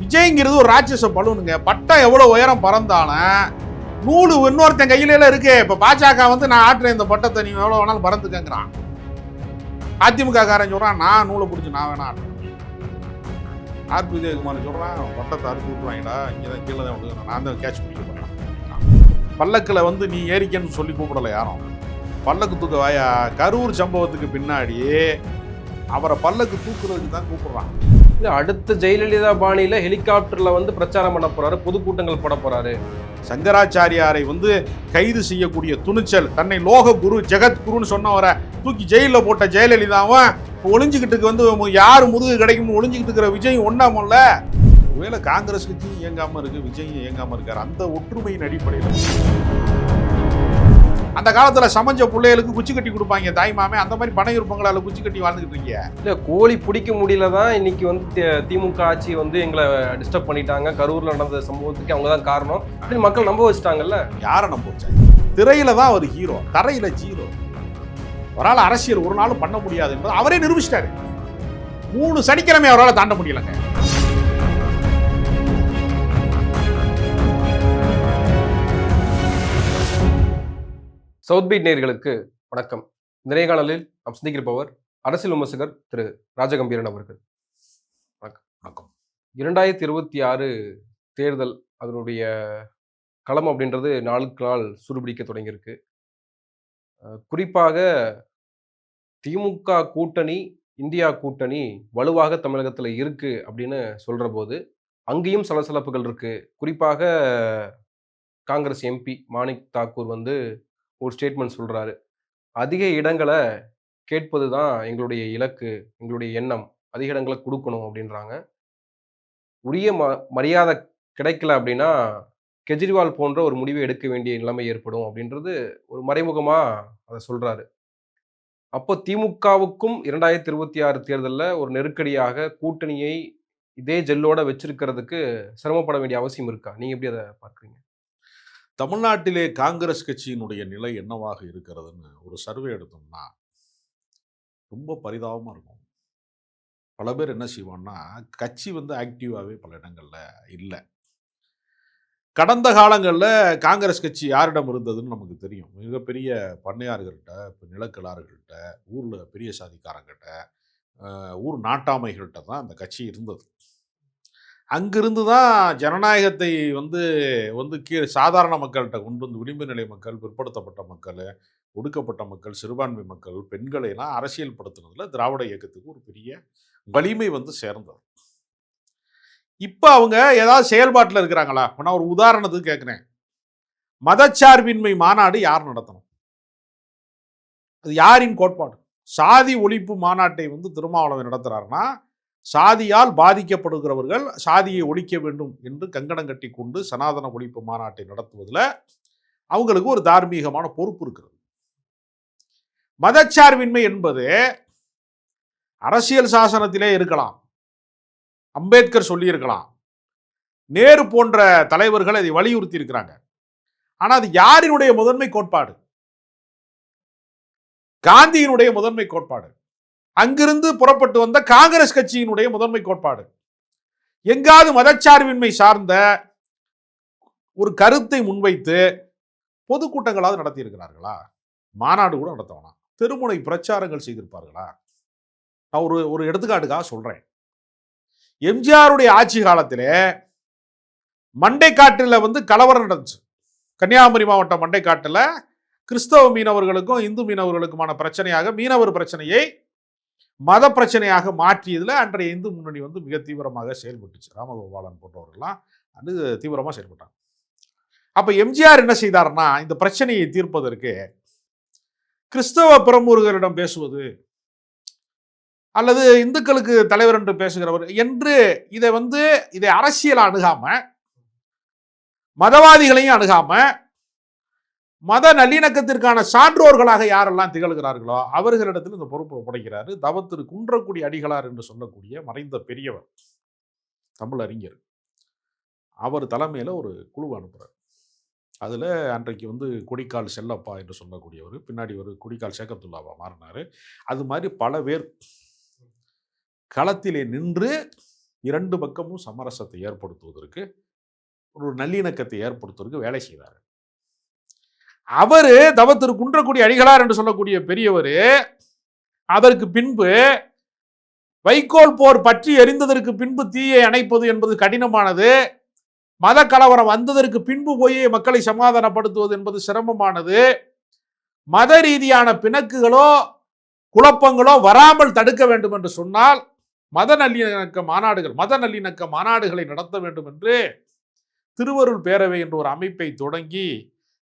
விஜய்ங்கிறது ஒரு ராட்சச பலூனுங்க. பட்டம் எவ்வளோ உயரம் பறந்தாலும் நூலு இன்னொருத்தன் கையில இருக்கு. இப்போ பாஜக வந்து நான் ஆட்டுறேன் இந்த பட்டத்தை நீ எவ்வளோ வேணாலும் பறந்துக்கங்கிறான். அதிமுக காரன் சொல்கிறான் நான் நூலை பிடிச்சி நான் வேணா ஆட்டுறேன். ஆர். பி. உதயகுமார் சொல்கிறான் பட்டத்தை அறுத்து விட்டுருவாங்கடா இங்கே தான் கீழே தான் நான் தான் கேட்ச் பிடிக்க பல்லக்கில் வந்து நீ ஏறிக்கன்னு சொல்லி கூப்பிடல யாரும். பல்லக்கு தூக்க வாயா கரூர் சம்பவத்துக்கு பின்னாடி அவரை பல்லக்கு தூக்குறதுக்கு தான் கூப்பிடுறான். இல்லை அடுத்த ஜெயலலிதா பாணியில் ஹெலிகாப்டரில் வந்து பிரச்சாரம் பண்ண போகிறாரு பொதுக்கூட்டங்கள் போட போகிறாரு சங்கராச்சாரியாரை வந்து கைது செய்யக்கூடிய துணிச்சல் தன்னை லோக குரு ஜெகத் குருன்னு சொன்னவரை தூக்கி ஜெயிலில் போட்ட ஜெயலலிதாவும் இப்ப ஒளிஞ்சுக்கிட்டு வந்து யார் முதுகு கிடைக்கும்னு ஒளிஞ்சுக்கிட்டு இருக்கிற விஜய் ஒன்றாமல்ல ஒருவேளை காங்கிரஸ் கட்சியும் இயங்காமல் இருக்கு விஜயும் இயங்காமல் இருக்கார் அந்த ஒற்றுமையின் அடிப்படையில். அந்த காலத்துல சமஞ்ச பிள்ளைகளுக்கு குச்சி கட்டி கொடுப்பாங்க தாய் மாமே அந்த மாதிரி பணம் இருப்பங்களால குச்சி கட்டி வாழ்ந்துகிட்டு இருக்கீங்க. இல்ல கோழி பிடிக்க முடியல தான் இன்னைக்கு வந்து திமுக ஆட்சி வந்து எங்களை டிஸ்டர்ப் பண்ணிட்டாங்க. கரூர்ல நடந்த சம்பவத்துக்கு அவங்க தான் காரணம். அப்படின்னு மக்கள் நம்ப வச்சுட்டாங்கல்ல? யாரை நம்ப வச்சாங்க? திரையில தான் அவர் ஹீரோ தரையில ஜீரோ அவரால் அரசியல் ஒரு நாளும் பண்ண முடியாது என்பது அவரே நிரூபிச்சிட்டாரு. மூணு சனிக்கிழமை அவரால் தாண்ட முடியலங்க. சவுத் பீட் நேயர்களுக்கு வணக்கம். இந்த நேர்காணலில் நாம் சிந்திக்கிருப்பவர் அரசியல் விமர்சகர் திரு ராஜகம்பீரன் அவர்கள். வணக்கம். இரண்டாயிரத்தி இருபத்தி ஆறு தேர்தல் அதனுடைய களம் அப்படின்றது நாளுக்கு நாள் சுடுபிடிக்க தொடங்கியிருக்கு குறிப்பாக திமுக கூட்டணி இந்தியா கூட்டணி வலுவாக தமிழகத்தில் இருக்கு அப்படின்னு சொல்ற போது அங்கேயும் சலசலப்புகள் இருக்கு. குறிப்பாக காங்கிரஸ் எம்பி மாணிக் தாக்கூர் வந்து ஒரு ஸ்டேட்மெண்ட் சொல்கிறாரு அதிக இடங்களை கேட்பது தான் எங்களுடைய இலக்கு எங்களுடைய எண்ணம். அதிக இடங்களை கொடுக்கணும் அப்படின்றாங்க. உரிய ம மரியாதை கிடைக்கல அப்படின்னா கெஜ்ரிவால் போன்ற ஒரு முடிவை எடுக்க வேண்டிய நிலைமை ஏற்படும் அப்படின்றது ஒரு மறைமுகமாக அதை சொல்கிறாரு அப்போ திமுகவுக்கும் இரண்டாயிரத்தி இருபத்தி ஆறு தேர்தலில் ஒரு நெருக்கடியாக கூட்டணியை இதே ஜெல்லோட வச்சிருக்கிறதுக்கு சிரமப்பட வேண்டிய அவசியம் இருக்கா? நீங்கள் எப்படி அதை பார்க்குறீங்க? தமிழ்நாட்டிலே காங்கிரஸ் கட்சியினுடைய நிலை என்னவாக இருக்கிறதுன்னு ஒரு சர்வே எடுத்தோம்னா ரொம்ப பரிதாபமாக இருக்கும். பல பேர் என்ன செய்வான்னா கட்சி வந்து ஆக்டிவாகவே பல இடங்களில் இல்லை. கடந்த காலங்களில் காங்கிரஸ் கட்சி யாரிடம் இருந்ததுன்னு நமக்கு தெரியும். மிகப்பெரிய பண்ணையார்கள்ட்ட இப்போ நிலக்கிழார்கள்ட்ட ஊரில் பெரிய சாதிக்காரங்கிட்ட ஊர் நாட்டாமைகள்கிட்ட தான் அந்த கட்சி இருந்தது. அங்கிருந்து தான் ஜனநாயகத்தை வந்து வந்து கீழே சாதாரண மக்கள்கிட்ட கொண்டு வந்து விளிம்பு நிலை மக்கள் பிற்படுத்தப்பட்ட மக்கள் ஒடுக்கப்பட்ட மக்கள் சிறுபான்மை மக்கள் பெண்களை எல்லாம் அரசியல் படுத்துனதுல திராவிட இயக்கத்துக்கு ஒரு பெரிய வலிமை வந்து சேர்ந்தது. இப்போ அவங்க ஏதாவது செயல்பாட்டில் இருக்கிறாங்களா? இப்ப நான் ஒரு உதாரணத்துக்கு கேட்குறேன் மதச்சார்பின்மை மாநாடு யார் நடத்தணும்? அது யாரின் கோட்பாடு? சாதி ஒழிப்பு மாநாட்டை வந்து திருமாவளவன் நடத்துகிறாருன்னா சாதியால் பாதிக்கப்படுகிறவர்கள் சாதியை ஒழிக்க வேண்டும் என்று கங்கணம் கட்டி கொண்டு சனாதன ஒழிப்பு மாநாட்டை நடத்துவதில் அவங்களுக்கு ஒரு தார்மீகமான பொறுப்பு இருக்கிறது. மதச்சார்பின்மை என்பது அரசியல் சாசனத்திலே இருக்கலாம். அம்பேத்கர் சொல்லியிருக்கலாம். நேரு போன்ற தலைவர்கள் அதை வலியுறுத்தி இருக்கிறாங்க. ஆனா அது யாரினுடைய முதன்மை கோட்பாடு? காந்தியினுடைய முதன்மை கோட்பாடு. அங்கிருந்து புறப்பட்டு வந்த காங்கிரஸ் கட்சியினுடைய முதன்மை கோட்பாடு. எங்காவது மதச்சார்பின்மை சார்ந்த ஒரு கருத்தை முன்வைத்து பொதுக்கூட்டங்களாவது நடத்தியிருக்கிறார்களா? மாநாடு கூட நடத்தவனா? தெருமுனை பிரச்சாரங்கள் செய்திருப்பார்களா? நான் ஒரு ஒரு எடுத்துக்காட்டுக்காக சொல்கிறேன் எம்ஜிஆருடைய ஆட்சி காலத்திலே மண்டைக்காட்டில் வந்து கலவரம் நடந்துச்சு. கன்னியாகுமரி மாவட்டம் மண்டைக்காட்டில் கிறிஸ்தவ மீனவர்களுக்கும் இந்து மீனவர்களுக்குமான பிரச்சனையாக மீனவர் பிரச்சனையை மத பிரச்சனையாக மாற்றியதில் அன்றைய இந்து முன்னணி வந்து மிக தீவிரமாக செயல்பட்டுச்சு. ராமகோபாலன் போன்றவர்கள்லாம் அது தீவிரமாக செயல்பட்டாங்க. அப்போ எம்ஜிஆர் என்ன செய்தார்னா இந்த பிரச்சனையை தீர்ப்பதற்கு கிறிஸ்தவ பிரமுருகரிடம் பேசுவது அல்லது இந்துக்களுக்கு தலைவர் என்று பேசுகிறவர் என்று இதை வந்து இதை அரசியல் அணுகாம மதவாதிகளையும் அணுகாம மத நல்லிணக்கத்திற்கான சான்றோர்களாக யாரெல்லாம் திகழ்கிறார்களோ அவர்களிடத்தில் இந்த பொறுப்பை உடைக்கிறாரு தவத்திரு குன்றக்குடி அடிகளார் என்று சொல்லக்கூடிய மறைந்த பெரியவர் தமிழ் அறிஞர் அவர் தலைமையில் ஒரு குழு அனுப்புகிறார் அதில் அன்றைக்கு வந்து கொடிக்கால் செல்லப்பா என்று சொல்லக்கூடியவர் பின்னாடி ஒரு கொடிக்கால் சேகத்துள்ளாவா மாறினார். அது மாதிரி பல பேர் களத்திலே நின்று இரண்டு பக்கமும் சமரசத்தை ஏற்படுத்துவதற்கு ஒரு நல்லிணக்கத்தை ஏற்படுத்துவதற்கு வேலை செய்கிறார் அவரு தவத்திரு திரு குன்றக்குடி அடிகளார் என்று சொல்லக்கூடிய பெரியவர் அதற்கு பின்பு வைக்கோல் போர் பற்றி எரிந்ததற்கு பின்பு தீயை அணைப்பது என்பது கடினமானது. மத கலவரம் வந்ததற்கு பின்பு போய் மக்களை சமாதானப்படுத்துவது என்பது சிரமமானது. மத ரீதியான பிணக்குகளோ குழப்பங்களோ வராமல் தடுக்க வேண்டும் என்று சொன்னால் மத நல்லிணக்க மாநாடுகள் மத நல்லிணக்க மாநாடுகளை நடத்த வேண்டும் என்று திருவருள் பேரவை என்ற ஒரு அமைப்பை தொடங்கி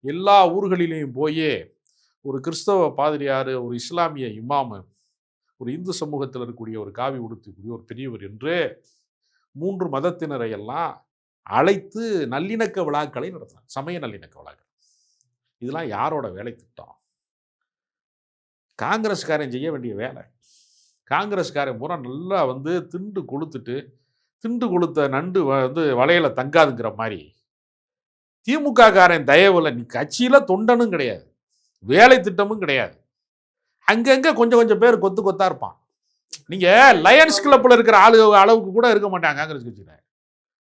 எல்லா ஊர்களிலேயும் போய் ஒரு கிறிஸ்தவ பாதிரியார் ஒரு இஸ்லாமிய இமாமு ஒரு இந்து சமூகத்தில் இருக்கக்கூடிய ஒரு காவி உடுத்தக்கூடிய ஒரு பெரியவர் என்று மூன்று மதத்தினரை எல்லாம் அழைத்து நல்லிணக்க விழாக்களை நடத்தினார். சமய நல்லிணக்க விழாக்கள். இதெல்லாம் யாரோட வேலை திட்டம்? காங்கிரஸ்காரன் செய்ய வேண்டிய வேலை. காங்கிரஸ்காரன் பூரா நல்லா வந்து திண்டு கொளுத்துட்டு திண்டு கொளுத்த நண்டு வந்து வலையில தங்காதுங்கிற மாதிரி திமுக காரன் தயவுல நீ கட்சியில தொண்டனும் கிடையாது. வேலை திட்டமும் கிடையாது. அங்கங்க கொஞ்சம் கொஞ்சம் பேர் கொத்து கொத்தா இருப்பான். நீங்க லயன்ஸ் கிளப்ல இருக்கிற ஆளு அளவுக்கு கூட இருக்க மாட்டாங்க காங்கிரஸ் கட்சியில.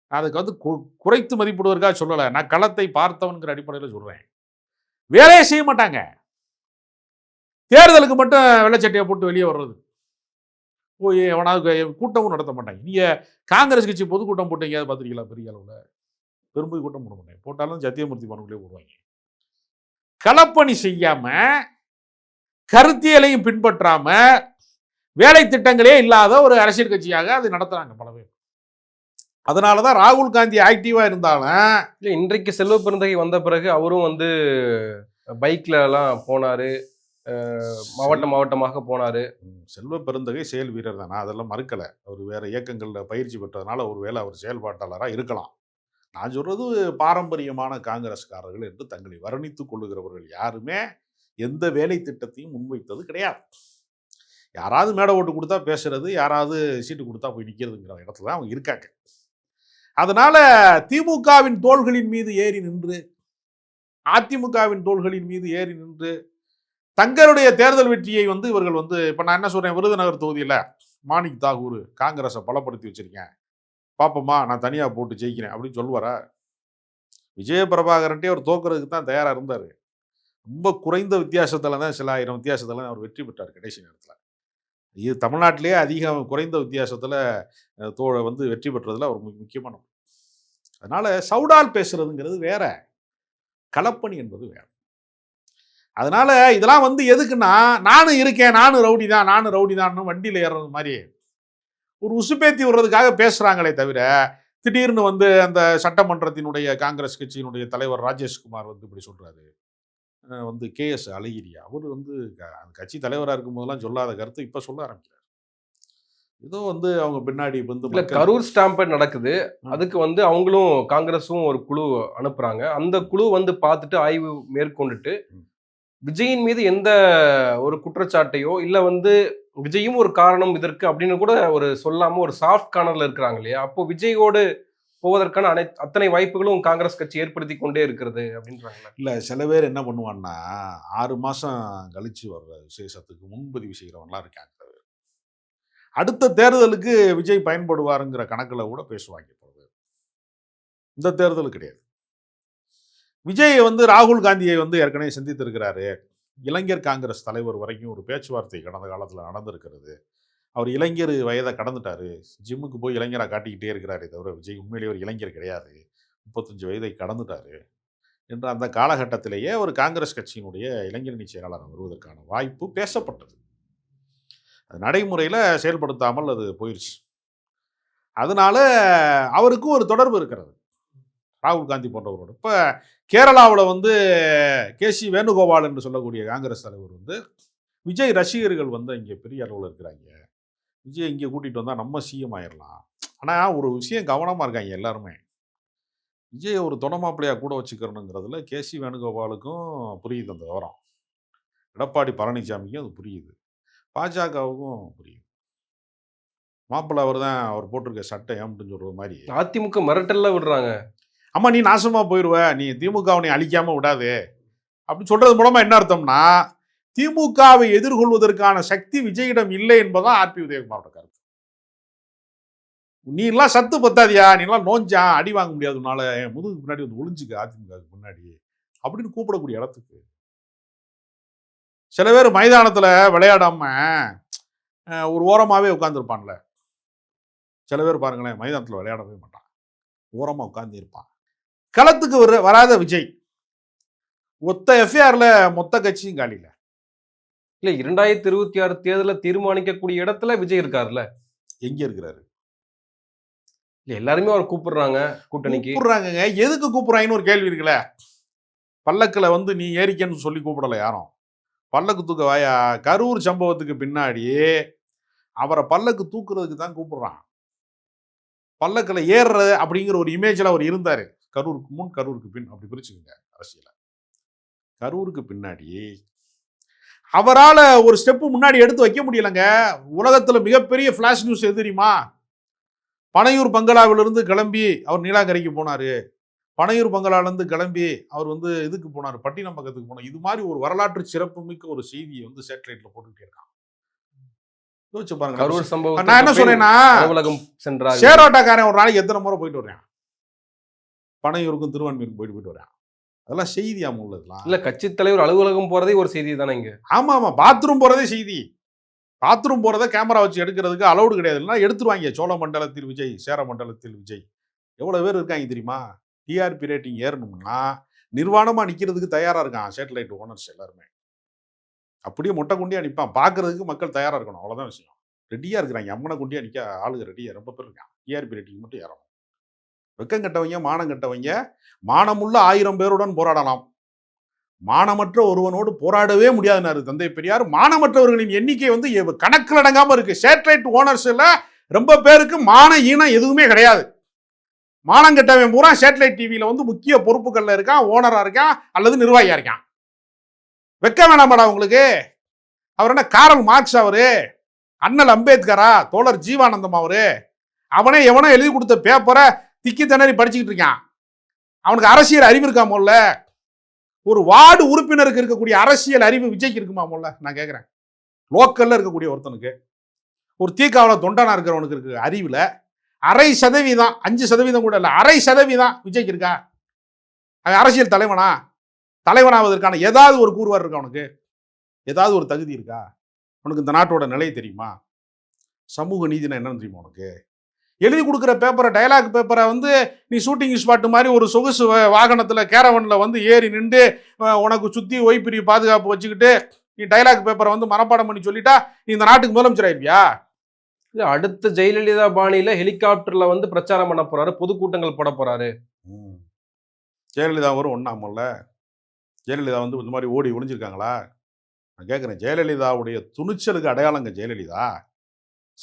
அதுக்கு வந்து கு- குறைத்து மதிப்பிடுவதற்காக சொல்லலை. நான் களத்தை பார்த்தவன்கிற அடிப்படையில் சொல்றேன். வேலையை செய்ய மாட்டாங்க. தேர்தலுக்கு மட்டும் வெள்ளச்சட்டையை போட்டு வெளியே வர்றது. போய் எவனாவது கூட்டமும் நடத்த மாட்டாங்க. நீங்க காங்கிரஸ் கட்சி பொதுக்கூட்டம் போட்டு எங்கேயாவது பார்த்துருக்கீங்களா பெரிய அளவில்? பெரும்பதி கூட்டம் போட மாட்டாங்க. போட்டாலும் சத்தியமூர்த்தி மனுக்குள்ளே போடுவாங்க. களப்பணி செய்யாம கருத்தியலையும் பின்பற்றாம வேலை திட்டங்களே இல்லாத ஒரு அரசியல் கட்சியாக அது நடத்துறாங்க பல பேர். அதனால தான் ராகுல் காந்தி ஆக்டிவா இருந்தாலும் இல்ல இன்றைக்கு செல்வ பெருந்தகை வந்த பிறகு அவரும் வந்து பைக்ல எல்லாம் போனாரு மாவட்ட மாவட்டமாக போனாரு. செல்வ பெருந்தகை செயல் வீரர் தான். நான் அதெல்லாம் மறுக்கல. அவர் வேற இயக்கங்களில் பயிற்சி பெற்றதுனால ஒருவேளை அவர் செயல்பாட்டாளராக இருக்கலாம். நான் சொல்கிறது பாரம்பரியமான காங்கிரஸ்காரர்கள் என்று தங்களை வர்ணித்துக் கொள்ளுகிறவர்கள் யாருமே எந்த வேலை திட்டத்தையும் முன்வைத்தது கிடையாது. யாராவது மேடை ஓட்டு கொடுத்தா பேசுறது யாராவது சீட்டு கொடுத்தா போய் நிற்கிறதுங்கிற இடத்துல தான் அவங்க இருக்காங்க. அதனால திமுகவின் தோள்களின் மீது ஏறி நின்று அதிமுகவின் தோள்களின் மீது ஏறி நின்று தங்களுடைய தேர்தல் வெற்றியை வந்து இவர்கள் வந்து இப்போ நான் என்ன சொல்கிறேன் விருதுநகர் தொகுதியில் மாணிக் தாகூர் காங்கிரஸை பலப்படுத்தி வச்சிருக்கேன். பாப்பம்மா நான் தனியாக போட்டு ஜெயிக்கிறேன் அப்படின்னு சொல்லுவாரா? விஜய பிரபாகரன்ட்டே அவர் தோக்குறதுக்கு தான் தயாராக இருந்தார். ரொம்ப குறைந்த வித்தியாசத்தில் தான் சில ஆயிரம் வித்தியாசத்தில் தான் அவர் வெற்றி பெற்றார் கடைசி நேரத்தில். இது தமிழ்நாட்டிலேயே அதிகம் குறைந்த வித்தியாசத்தில் தோ வந்து வெற்றி பெற்றதில் அவர் முக்கியமான அதனால் சவுடால் பேசுகிறதுங்கிறது வேற கலப்பணி என்பது வேற. அதனால் இதெல்லாம் வந்து எதுக்குன்னா நானும் இருக்கேன் நானும் ரவுடி தான் நானும் ரவுடி தான் வண்டியில் ஏறுறது மாதிரி. ஒரு உசுப்பேத்தி விடுறதுக்காக பேசுறாங்களே தவிர திடீர்னு வந்து அந்த சட்டமன்றத்தினுடைய காங்கிரஸ் கட்சியினுடைய தலைவர் ராஜேஷ்குமார் வந்து இப்படி சொல்றாரு. அஹ் வந்து கே எஸ் அழகிரியா. அவர் வந்து கட்சி தலைவராக இருக்கும் போதெல்லாம் சொல்லாத கருத்து இப்போ சொல்ல ஆரம்பிக்கிறார். ஏதோ வந்து அவங்க பின்னாடி வந்து கரூர் ஸ்டாம்பேட் நடக்குது. அதுக்கு வந்து அவங்களும் காங்கிரஸும் ஒரு குழு அனுப்புறாங்க. அந்த குழு வந்து பார்த்துட்டு ஆய்வு மேற்கொண்டுட்டு. விஜயின் மீது எந்த ஒரு குற்றச்சாட்டையோ இல்ல வந்து விஜயும் ஒரு காரணம் இதற்கு அப்படின்னு கூட ஒரு சொல்லாம ஒரு சாஃப்ட் கார்னர்ல இருக்கிறாங்க இல்லையா? அப்போ விஜயோடு போவதற்கான அனை அத்தனை வாய்ப்புகளும் காங்கிரஸ் கட்சி ஏற்படுத்தி கொண்டே இருக்கிறது அப்படின்றாங்க இல்லை சில பேர் என்ன பண்ணுவான்னா ஆறு மாதம் கழிச்சு வர்ற விசேஷத்துக்கு முன்பதிவு செய்கிறவங்களாம் இருக்காங்க. அடுத்த தேர்தலுக்கு விஜய் பயன்படுவாருங்கிற கணக்கில் கூட பேசுவாங்க இப்போது இந்த தேர்தல் கிடையாது. விஜய் வந்து ராகுல் காந்தியை வந்து ஏற்கனவே சந்தித்திருக்கிறாரு. இளைஞர் காங்கிரஸ் தலைவர் வரைக்கும் ஒரு பேச்சுவார்த்தை கடந்த காலத்தில் நடந்திருக்கிறது. அவர் இளைஞர் வயதை கடந்துட்டாரு. ஜிம்முக்கு போய் இளைஞராக காட்டிக்கிட்டே இருக்கிறாரே தவிர விஜய் உண்மையிலேயே ஒரு இளைஞர் கிடையாது. முப்பத்தஞ்சு வயதை கடந்துட்டாரு என்ற அந்த காலகட்டத்திலேயே ஒரு காங்கிரஸ் கட்சியினுடைய இளைஞரணி செயலாளர் வருவதற்கான வாய்ப்பு பேசப்பட்டது. அது நடைமுறையில் செயல்படுத்தாமல் அது போயிடுச்சு அதனால அவருக்கும் ஒரு தொடர்பு இருக்கிறது. ராகுல் காந்தி போன்றவரோடு. இப்போ கேரளாவில் வந்து கே சி வேணுகோபால் என்று சொல்லக்கூடிய காங்கிரஸ் தலைவர் வந்து விஜய் ரசிகர்கள் வந்து இங்கே பெரிய அளவில் இருக்கிறாங்க. விஜய் இங்கே கூட்டிகிட்டு வந்தால் நம்ம சிஎம் ஆயிடலாம் ஆனால் ஒரு விஷயம் கவனமாக இருக்காங்க எல்லாருமே. விஜய் ஒரு துணமாப்பிள்ளையாக கூட வச்சுக்கிறணுங்கிறதுல கே சி வேணுகோபாலுக்கும் புரியுது அந்த விவரம். எடப்பாடி பழனிசாமிக்கும் அது புரியுது. பாஜகவுக்கும் புரியுது. மாப்பிள்ளை அவர் தான் அவர் போட்டிருக்க சட்டை ஏம்ட்டுன்னு சொல்கிற மாதிரி. அதிமுக மிரட்டல்ல விடுறாங்க. அம்மா நீ நாசமாக போயிடுவ நீ திமுகவை அழிக்காம விடாது. அப்படின்னு சொல்கிறது மூலமாக என்ன அர்த்தம்னா திமுகவை எதிர்கொள்வதற்கான சக்தி விஜயிடம் இல்லை என்பதான் ஆர்பி உதயகுமாரோட கருத்து. நீ எல்லாம் சத்து பத்தாதியா? நீ எல்லாம் நோஞ்சா? அடி வாங்க முடியாது உன்னால. என் முதுகுக்கு முன்னாடி வந்து ஒளிஞ்சுக்க அதிமுக முன்னாடி. அப்படின்னு கூப்பிடக்கூடிய இடத்துக்கு. சில பேர் மைதானத்தில் விளையாடாம ஒரு ஓரமாகவே உட்காந்துருப்பான்ல சில பேர் பாருங்களேன் மைதானத்தில் விளையாடவே மாட்டான். ஓரமாக உட்காந்து இருப்பான் களத்துக்கு வர வராத விஜய். ஒத்த எஃப்ஐஆர்ல மொத்த கட்சியும் காலியில இல்ல. இரண்டாயிரத்தி இருபத்தி ஆறு தேர்தலை தீர்மானிக்கக்கூடிய இடத்துல விஜய் இருக்காருல்ல. எங்க இருக்கிறாரு? இல்ல எல்லாருமே அவர் கூப்பிடுறாங்க கூட்டணிக்கு. கூப்பிடுறாங்கங்க. எதுக்கு கூப்பிடுறாங்கன்னு ஒரு கேள்வி இருக்குல்ல. பல்லக்கில் வந்து நீ ஏறிக்கன்னு சொல்லி கூப்பிடல யாரும்? பல்லக்கு தூக்க வாயா? கரூர் சம்பவத்துக்கு பின்னாடி அவரை பல்லக்கு தூக்குறதுக்கு தான் கூப்பிடுறான். பல்லக்கில் ஏறுறது அப்படிங்கிற ஒரு இமேஜில் அவர் இருந்தார். கரூருக்கு முன் கரூருக்கு பின் அப்படி பிரிச்சுக்கோங்க அரசியல. கரூருக்கு பின்னாடி அவரால் ஒரு ஸ்டெப்பு முன்னாடி எடுத்து வைக்க முடியலங்க. உலகத்தில் மிகப்பெரிய ஃப்ளாஷ் நியூஸ் எது தெரியுமா? பனையூர் பங்களாவிலிருந்து கிளம்பி அவர் நீலாங்கரைக்கு போனாரு. பனையூர் பங்களாலேருந்து கிளம்பி அவர் வந்து இதுக்கு போனார் பட்டினம் பக்கத்துக்கு போனார். இது மாதிரி ஒரு வரலாற்று சிறப்புமிக்க ஒரு செய்தியை வந்து சேட்டலைட்ல போட்டுக்கிட்டே இருக்கான். யோசிச்சு பாருங்க நான் என்ன சொன்னேன்னா ஷேரோட்டாக்காரன் ஒரு நாளைக்கு எத்தனை முறை போயிட்டு வர்றேன்? பனையூருக்கும் திருவான்மையூருக்கும் போயிட்டு போயிட்டு வரேன். அதெல்லாம் செய்தியாம உள்ளதுலாம். இல்ல கட்சி தலைவர் அலுவலகம் போறதே ஒரு செய்தி தானே இங்க? ஆமா ஆமா. பாத்ரூம் போறதே செய்தி. பாத்ரூம் போறத கேமரா வச்சு எடுக்கிறதுக்கு அலௌடு கிடையாது. இல்லைன்னா எடுத்துருவாங்க. சோழ மண்டலத்தில் விஜய் சேர மண்டலத்தில் விஜய். எவ்வளவு பேர் இருக்காங்க தெரியுமா? டிஆர்பி ரேட்டிங் ஏறணும்னா நிர்வாணமா நிக்கிறதுக்கு தயாரா இருக்கான் சேட்டலைட் ஓனர்ஸ் எல்லாருமே. அப்படியே மொட்டை குண்டியா நிற்பான் பார்க்கறதுக்கு மக்கள் தயாரா இருக்கணும். அவ்வளவுதான் விஷயம். ரெடியா இருக்கிறாங்க. அம்மனை குண்டியா நிக்க ஆளுங்க ரெடியா ரொம்ப பேர் இருக்கான் டிஆர்பி ரேட்டிங் மட்டும் ஏறணும். வெக்கம் கட்டவங்க மானம் கட்டவங்க மானமுள்ள ஆயிரம் பேருடன் போராடலாம். மானமற்ற ஒருவனோடு போராடவே முடியாதுனாரு தந்தை பெரியார். மானமற்றவர்களின் எண்ணிக்கை வந்து கணக்கில் அடங்காமல் இருக்கு. சேட்டலைட் ஓனர்ஸ்ல ரொம்ப பேருக்கு மான ஈனம் எதுவுமே கிடையாது. மானம் கெட்டவன் பூரா சேட்டலைட் டிவியில வந்து முக்கிய பொறுப்புகள்ல இருக்கான் ஓனரா இருக்கான் அல்லது நிர்வாகியா இருக்கான். வெக்க வேணாமாடா உங்களுக்கு. அவர் என்ன காரல் மார்க்ஸ் அவரு? அண்ணல் அம்பேத்கரா தோழர் ஜீவானந்தம் அவரு? அவனே எவனோ எழுதி கொடுத்த பேப்பரை திக்கி திணறி படிச்சுக்கிட்டு இருக்கான்? அவனுக்கு அரசியல் அறிவு இருக்கா முதல்ல ஒரு வார்டு உறுப்பினருக்கு இருக்கக்கூடிய அரசியல் அறிவு விஜய்க்கு இருக்குமா போல நான் கேட்குறேன் லோக்கலில் இருக்கக்கூடிய ஒருத்தனுக்கு. ஒரு தீக்காவில் தொண்டனா இருக்கிறவனுக்கு இருக்கு அறிவில். அரை சதவீதம் அஞ்சு சதவீதம் கூட இல்லை அரை சதவீதம் விஜய்க்கு இருக்கா? அவன் அரசியல் தலைவனா? தலைவனாவதற்கான ஏதாவது ஒரு கூறுவார் இருக்கா அவனுக்கு? ஏதாவது ஒரு தகுதி இருக்கா? உனக்கு இந்த நாட்டோட நிலை தெரியுமா? சமூக நீதினா என்னன்னு தெரியுமா உனக்கு? எழுதி கொடுக்குற பேப்பரை டயலாக் பேப்பரை வந்து நீ ஷூட்டிங் ஸ்பாட் மாதிரி ஒரு சொகுசு வாகனத்துல கேரவன்ல வந்து ஏறி நின்று உனக்கு சுத்தி ஒய்பிரி பாதுகாப்பு வச்சுக்கிட்டு நீ டைலாக் பேப்பரை வந்து மனப்பாடம் பண்ணி சொல்லிட்டா நீ இந்த நாட்டுக்கு முதலமைச்சர் ஆயிருவியா? இல்ல அடுத்த ஜெயலலிதா பாணியில ஹெலிகாப்டர்ல வந்து பிரச்சாரம் பண்ண போறாரு பொதுக்கூட்டங்கள் போட போறாரு. ஜெயலலிதா வரும் ஒன்றாமல்ல ஜெயலலிதா வந்து இந்த மாதிரி ஓடி ஒளிஞ்சிருக்காங்களா? நான் கேட்குறேன் ஜெயலலிதாவுடைய துணிச்சலுக்கு அடையாளங்க ஜெயலலிதா?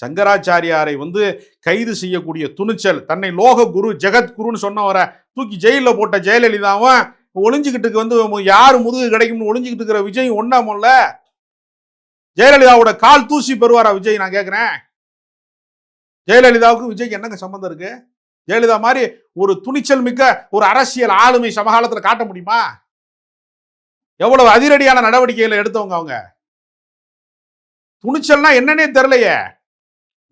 சங்கராச்சாரியாரை வந்து கைது செய்யக்கூடிய துணிச்சல் தன்னை லோக குரு ஜெகத்குருன்னு சொன்னவரை தூக்கி ஜெயிலில் போட்ட ஜெயலலிதாவும் ஒளிஞ்சுக்கிட்டுக்கு வந்து யார் முதுகு கிடைக்கும்னு ஒளிஞ்சுக்கிட்டு இருக்கிற விஜய் ஒண்ணாமல்ல ஜெயலலிதாவோட கால் தூசி பெறுவாரா விஜய்? நான் கேட்குறேன் ஜெயலலிதாவுக்கு விஜய்க்கு என்னங்க சம்மந்தம் இருக்கு? ஜெயலலிதா மாதிரி ஒரு துணிச்சல் மிக்க ஒரு அரசியல் ஆளுமை சமகாலத்தில் காட்ட முடியுமா? எவ்வளவு அதிரடியான நடவடிக்கைகளை எடுத்தவங்க அவங்க? துணிச்சல்னா என்னன்னே தெரியலையே.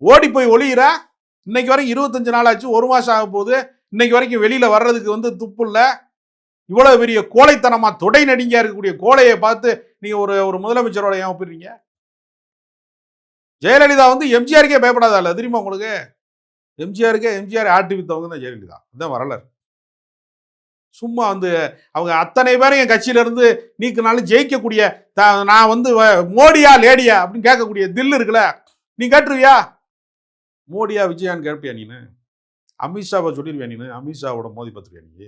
ஓடி போய் ஒளியிற. இன்னைக்கு வரைக்கும் இருபத்தஞ்சு நாள் ஆச்சு ஒரு மாதம் ஆக போகுது. இன்னைக்கு வரைக்கும் வெளியில் வர்றதுக்கு வந்து துப்பு இல்லை. இவ்வளோ பெரிய கோழைத்தனமாக தொடை நடிங்க இருக்கக்கூடிய கோழையை பார்த்து நீங்கள் ஒரு ஒரு முதலமைச்சரோட ஏன் ஒப்பிடுறீங்க ஜெயலலிதா வந்து எம்ஜிஆருக்கே பயப்படாதால தெரியுமா உங்களுக்கு? எம்ஜிஆருக்கே எம்ஜிஆர் ஆட்டி வித்தவங்க தான் ஜெயலலிதா. அதுதான் வரலாறு. சும்மா வந்து அவங்க அத்தனை பேரும் என் கட்சியிலேருந்து நீக்கினாலும் ஜெயிக்கக்கூடிய நான் வந்து வ- மோடியா லேடியா அப்படின்னு கேட்கக்கூடிய தில் இருக்குல்ல. நீ கேட்டுருவியா? மோடியா விஜயான்னு கேட்பியா நீனு? அமித்ஷாவை சொல்லிடுவியா நீனு? அமித்ஷாவோட மோதி பார்த்துருவியா நீ?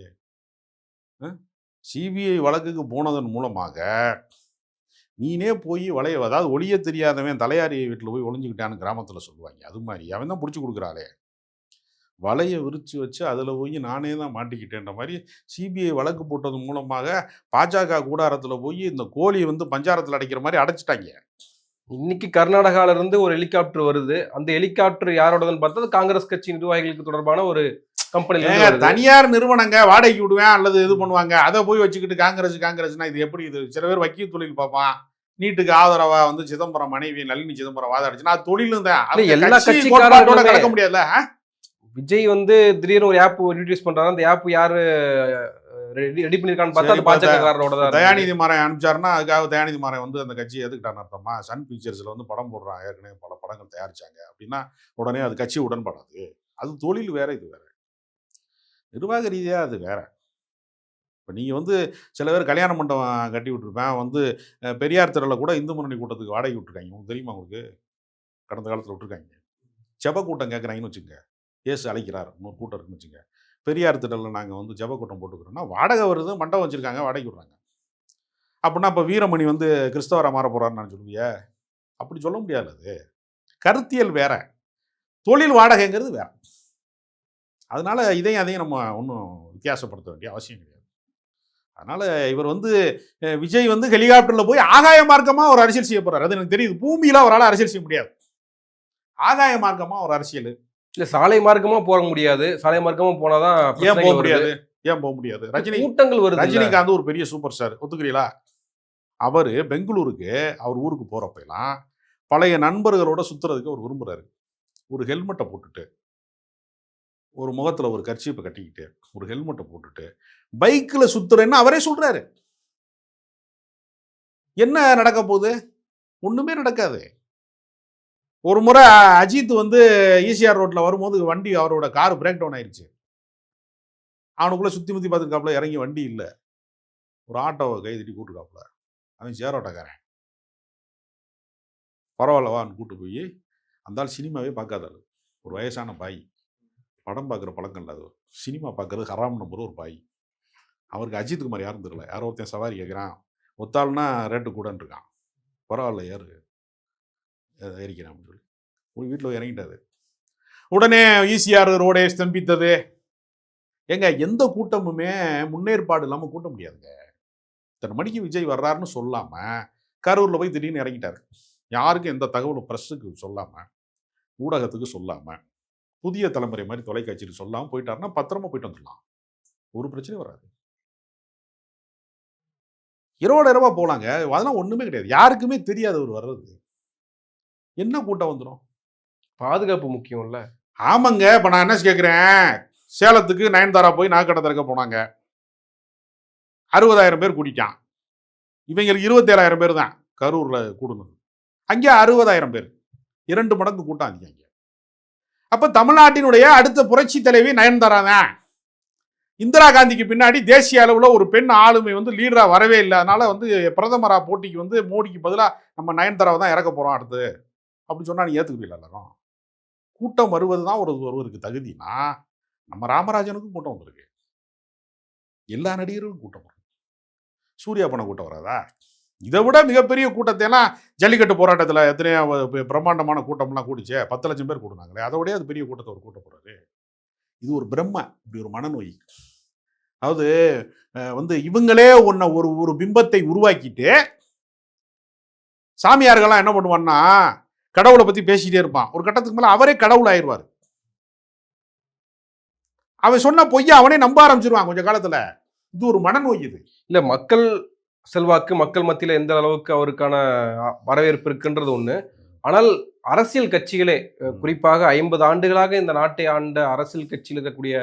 சிபிஐ வழக்குக்கு போனதன் மூலமாக நீனே போய் வளைய அதாவது ஒளிய தெரியாதவன் தலையாரி வீட்டில் போய் ஒளிஞ்சுக்கிட்டான்னு கிராமத்தில் சொல்லுவாங்க. அது மாதிரி. அவன் தான் பிடிச்சி கொடுக்குறாளே. வலையை விரித்து வச்சு அதில் போய் நானே தான் மாட்டிக்கிட்டேன்ற மாதிரி சிபிஐ வழக்கு போட்டது மூலமாக பாஜக கூடாரத்தில் போய் இந்த கோழியை வந்து பஞ்சாரத்தில் அடைக்கிற மாதிரி அடைச்சிட்டாங்க. இன்னைக்கு கர்நாடகால இருந்து ஒரு ஹெலிகாப்டர் வருது. அந்த ஹெலிகாப்டர் யாரோடதுன்னு பார்த்தா காங்கிரஸ் கட்சி நிர்வாகிகளுக்கு தொடர்பான ஒரு கம்பெனில ஏங்க தனியார் நிறுவனங்க வாடகைக்கு விடுவேன் அல்லது இது பண்ணுவாங்க அதை போய் வச்சுக்கிட்டு காங்கிரஸ் காங்கிரஸ்னா இது எப்படி இது? சில பேர் வக்கீல் தொழில் பார்ப்பான். நீட்டுக்கு ஆதரவா வந்து சிதம்பரம் மனைவி நளினி சிதம்பரம் வாதாடுச்சுன்னா தொழிலும் தான். எல்லா கட்சி கட்சிக்காரர்களுமே- கோட்பாட்டோட கலக்க முடியாதுல்ல? விஜய் வந்து திடீர்னு ஒரு ஆப் இன்ட்ரடியூஸ் பண்றாரு. அந்த ஆப் யாரு ரெடி ரெடி பண்ணிருக்கான்னு பார்த்தா அது பாஜக காரரோட தான் இருக்கு. தயாநிதி மாறன் அனுப்பிச்சாருன்னா அதுக்காக தயாநிதி மாறன் வந்து அந்த கட்சியை எதுக்கிட்டான்னு அர்த்தமா? சன் பிக்சர்ஸ்ல வந்து படம் போடுறான். ஏற்கனவே பல படங்கள் தயாரிச்சாங்க. அப்படின்னா உடனே அது கட்சி உடன்படாது. அது தொழில் வேற இது வேற. நிர்வாக ரீதியா அது வேற. இப்போ நீங்கள் வந்து சில பேர் கல்யாண மண்டபம் கட்டி விட்டுருப்பேன். வந்து பெரியார் திரளில் கூட இந்து முன்னணி கூட்டத்துக்கு வாடகை விட்டுருக்காங்க. உங்களுக்கு தெரியுமா உங்களுக்கு? கடந்த காலத்தில் விட்டுருக்காங்க. ஜெப கூட்டம் கேட்குறாங்கன்னு வச்சுங்க ஏசு அழைக்கிறார். இன்னொரு கூட்டம் இருக்குன்னு வச்சுங்க பெரியார் திடலில் நாங்கள் வந்து ஜபக்கூட்டம் போட்டுக்கிறோம்னா வாடகை வருது மண்டபம் வச்சுருக்காங்க வாடகை விடுறாங்க. அப்படின்னா இப்போ வீரமணி வந்து கிறிஸ்தவரா மாற போகிறான்னு நான் சொல்லுவிய? அப்படி சொல்ல முடியாது அது. கருத்தியல் வேற. தொழில் வாடகைங்கிறது வேற. அதனால் இதையும் அதையும் நம்ம ஒன்றும் வித்தியாசப்படுத்த வேண்டிய அவசியம் கிடையாது. அதனால் இவர் வந்து விஜய் வந்து ஹெலிகாப்டரில் போய் ஆகாய மார்க்கமாக ஒரு அரசியல் செய்ய போகிறார் அது எனக்கு தெரியுது. பூமியில் அவரால் அரசியல் செய்ய முடியாது. ஆகாய மார்க்கமாக ஒரு அரசியல். இல்ல சாலை மார்க்கமா போக முடியாது. சாலை மார்க்கமா போனாதான் ஏன் போக. முடியாது? ஏன் போக முடியாது? ரஜினி கூட்டங்கள் வருது? ரஜினிகாந்த் ஒரு பெரிய சூப்பர் ஸ்டார். ஒத்துக்கிறீங்களா? அவர் பெங்களூருக்கு அவர் ஊருக்கு போறப்பெல்லாம் பழைய நண்பர்களோட சுத்துறதுக்கு அவர் விரும்புறாரு. ஒரு ஹெல்மெட்டை போட்டுட்டு ஒரு முகத்துல ஒரு கர்ச்சீப்பை கட்டிக்கிட்டு ஒரு ஹெல்மெட்டை போட்டுட்டு பைக்கில் சுத்துறேன்னு அவரே சொல்றாரு. என்ன நடக்க போகுது? ஒண்ணுமே நடக்காது. ஒரு முறை அஜித் வந்து ஈசிஆர் ரோட்டில் வரும்போது வண்டி அவரோட கார் பிரேக் டவுன் ஆயிடுச்சு அவனுக்குள்ளே சுற்றி முத்தி பார்த்துருக்காப்புல இறங்கி வண்டி இல்லை. ஒரு ஆட்டோவை கை தட்டி கூட்டுருக்காப்புல அவன் சேர் ஆட்டோக்காரன் பரவாயில்லவான்னு கூட்டு போய். அந்த சினிமாவே பார்க்காதாரு ஒரு வயசான பாய். படம் பார்க்குற பழக்கம் இல்லை அது. சினிமா பார்க்குறது ஹராம் நம்பர் ஒரு பாய். அவருக்கு அஜித் குமார் யாரும் தெரியல. யாரோ ஒருத்தன் சவாரி கேட்குறான் ஒத்தாள்னா ரேட்டு கூடன்னு இருக்கான். பரவாயில்ல ஏறு. ஏறிக்கிறேன் அப்படின்னு சொல்லி. உங்கள் வீட்டில் இறங்கிட்டாரு. உடனே ஈசிஆர் ரோடே ஸ்தம்பித்தது. ஏங்க எந்த கூட்டமுமே முன்னேற்பாடு இல்லாமல் கூட்ட முடியாதுங்க. இத்தனை மணிக்கு விஜய் வர்றாருன்னு சொல்லாமல் கரூரில் போய் திடீர்னு இறங்கிட்டாரு. யாருக்கும் எந்த தகவலும் ப்ரெஸ்ஸுக்கு சொல்லாமல் ஊடகத்துக்கு சொல்லாமல் புதிய தலைமுறை மாதிரி தொலைக்காட்சிக்கு சொல்லாமல் போயிட்டாருன்னா பத்திரமா போயிட்டு வந்துடலாம். ஒரு பிரச்சனையும் வராது. இரவோட இரவா போகலாங்க அதெல்லாம் ஒன்றுமே கிடையாது. யாருக்குமே தெரியாது அவர் வர்றது. என்ன கூட்டம் வந்துடும் பாதுகாப்பு முக்கியம் இல்ல ஆமாங்க. இப்போ நான் என்ன கேட்குறேன் சேலத்துக்கு நயன்தாரா போய் நாக்கடை திறக்க போனாங்க. அறுபதாயிரம் பேர் கூட்டிட்டான் இவங்களுக்கு இருபத்தேழாயிரம் பேர் தான் கரூரில் கூடுனது. அங்கே அறுபதாயிரம் பேர். இரண்டு மடங்கு கூட்டம் அதிகம் அங்கே அப்போ தமிழ்நாட்டினுடைய அடுத்த புரட்சி தலைவி நயன்தாரா தான். இந்திரா காந்திக்கு பின்னாடி தேசிய அளவில் ஒரு பெண் ஆளுமை வந்து லீடராக வரவே இல்லை. அதனால வந்து பிரதமரா போட்டிக்கு வந்து மோடிக்கு பதிலாக நம்ம நயன்தாராவை தான் இறக்க போகிறோம் அடுத்து. அப்படின்னு சொன்னால் நீ ஏற்றுக்குவீங்களா எல்லாரும்? கூட்டம் வருவது தான் ஒரு ஒருவருக்கு தகுதினா நம்ம ராமராஜனுக்கும் கூட்டம் வந்திருக்கு. எல்லா நடிகர்களுக்கும் கூட்டம் வரும். சூர்யா பண்ண கூட்டம் வராதா? இதை விட மிகப்பெரிய கூட்டத்தைலாம் ஜல்லிக்கட்டு போராட்டத்தில் எத்தனையோ பிரம்மாண்டமான கூட்டம்லாம் கூடிச்சே பத்து லட்சம் பேர் கூடுனாங்களே அதை விட அது பெரிய கூட்டத்தை ஒரு கூட்டம் போறாரு. இது ஒரு பிரம்ம இப்படி ஒரு மனநோய். அதாவது வந்து இவங்களே ஒன்ன ஒரு ஒரு பிம்பத்தை உருவாக்கிட்டு சாமியார்கள்லாம் என்ன பண்ணுவான்னா கடவுளை பத்தி பேசிட்டே இருப்பான். ஒரு கட்டத்துக்கு மேல அவரே கடவுள் ஆயிடுவார். அவன் சொன்ன பொய்ய அவனே நம்ப ஆரம்பிச்சிருவான் கொஞ்ச காலத்துல. இது ஒரு மனநோய் இது. இல்ல மக்கள் செல்வாக்கு மக்கள் மத்தியில எந்த அளவுக்கு அவருக்கான வரவேற்பு இருக்குன்றது ஒண்ணு. ஆனால் அரசியல் கட்சிகளே. குறிப்பாக ஐம்பது ஆண்டுகளாக இந்த நாட்டை ஆண்ட அரசியல் கட்சியில் இருக்கக்கூடிய